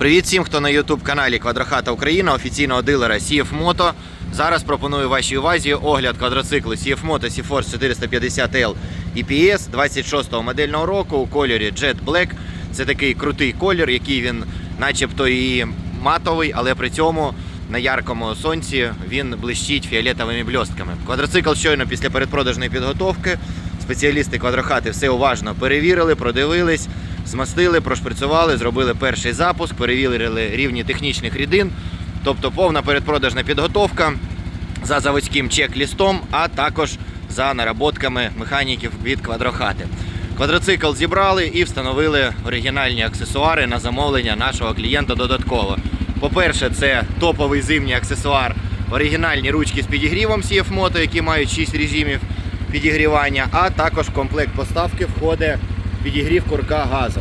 Привіт всім, хто на youtube каналі Квадрохата Україна, офіційного дилера CF Moto. Зараз пропоную вашій увазі огляд квадроциклу CF Moto C-Force 450L EPS 26-го модельного року у кольорі Jet Black. Це такий крутий колір, який він начебто і матовий, але при цьому на яркому сонці він блищить фіолетовими бльостками. Квадроцикл щойно після передпродажної підготовки. Спеціалісти квадрохати все уважно перевірили, продивились, змастили, прошприцювали, зробили перший запуск, перевірили рівні технічних рідин, тобто повна передпродажна підготовка за заводським чек-лістом, а також за наработками механіків від квадрохати. Квадроцикл зібрали і встановили оригінальні аксесуари на замовлення нашого клієнта додатково. По-перше, це топовий зимній аксесуар, оригінальні ручки з підігрівом CF Moto, які мають 6 режимів підігрівання, а також в комплект поставки входить підігрів курка газу.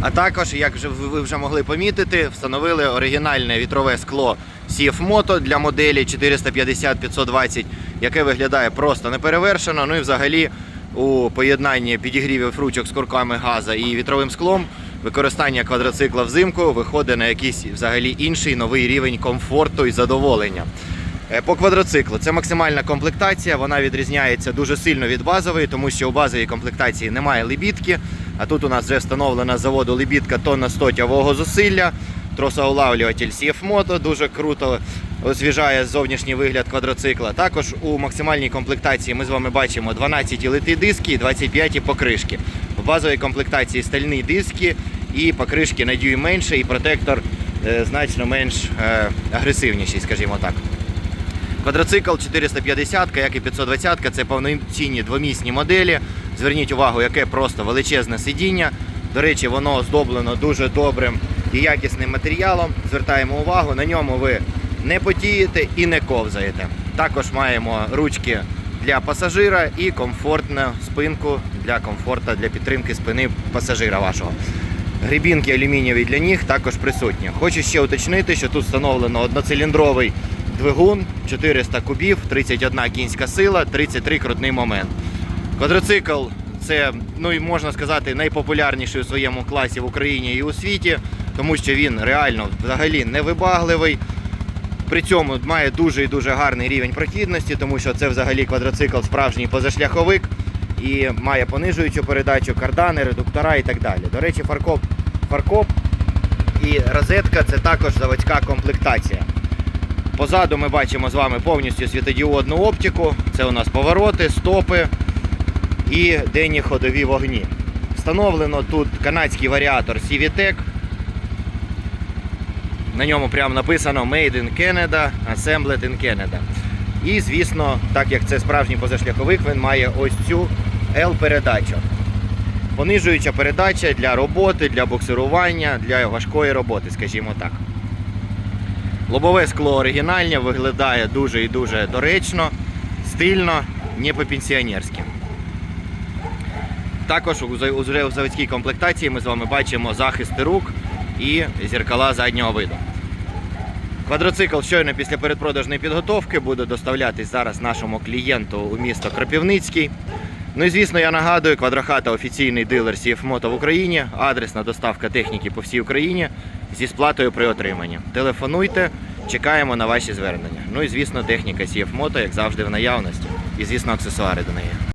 А також, як ви вже могли помітити, встановили оригінальне вітрове скло CF для моделі 450-520, яке виглядає просто неперевершено. Ну і взагалі у поєднанні підігрівів ручок з курками газу і вітровим склом використання квадроцикла взимку виходить на якийсь взагалі інший новий рівень комфорту і задоволення. Е, По квадроциклу це максимальна комплектація. Вона відрізняється дуже сильно від базової, тому що у базовій комплектації немає лебідки. А тут у нас вже встановлена з заводу лебідка тонна 100 тягового зусилля, тросоулавлюватель CF Moto, дуже круто освіжає зовнішній вигляд квадроцикла. Також у максимальній комплектації ми з вами бачимо 12 литі диски і 25 покришки. В базовій комплектації стальні диски і покришки на дюйм менше, і протектор е, значно менш е, агресивніший, скажімо так. Квадроцикл 450, як і 520, це повноцінні двомісні моделі. Зверніть увагу, яке просто величезне сидіння. До речі, воно оздоблено дуже добрим і якісним матеріалом. Звертаємо увагу, на ньому ви не потієте і не ковзаєте. Також маємо ручки для пасажира і комфортну спинку для комфорту, для підтримки спини пасажира вашого. Грибінки алюмінієві для ніг також присутні. Хочу ще уточнити, що тут встановлено одноциліндровий двигун, 400 кубів, 31 кінська сила, 33 крутний момент. Квадроцикл це, ну і можна сказати, найпопулярніший у своєму класі в Україні і у світі, тому що він реально взагалі невибагливий. При цьому має дуже і дуже гарний рівень прохідності, тому що це взагалі квадроцикл справжній позашляховик і має понижуючу передачу, кардани, редуктора і так далі. До речі, фаркоп, фаркоп і розетка це також заводська комплектація. Позаду ми бачимо з вами повністю світодіодну оптику. Це у нас повороти, стопи і денні ходові вогні. Встановлено тут канадський варіатор CVTEC. На ньому прямо написано Made in Canada, Assembled in Canada. І, звісно, так як це справжній позашляховик, він має ось цю L-передачу. Понижуюча передача для роботи, для буксирування, для важкої роботи, скажімо так. Лобове скло оригінальне, виглядає дуже і дуже доречно, стильно, не по-пенсіонерськи. Також у заводській комплектації ми з вами бачимо захисти рук і зеркала заднього виду. Квадроцикл щойно після передпродажної підготовки буде доставлятись зараз нашому клієнту у місто Кропивницький. Ну і звісно, я нагадую, квадрохата офіційний дилер CF Moto в Україні, адресна доставка техніки по всій Україні зі сплатою при отриманні. Телефонуйте, чекаємо на ваші звернення. Ну і звісно, техніка CF Moto, як завжди, в наявності. І звісно, аксесуари до неї.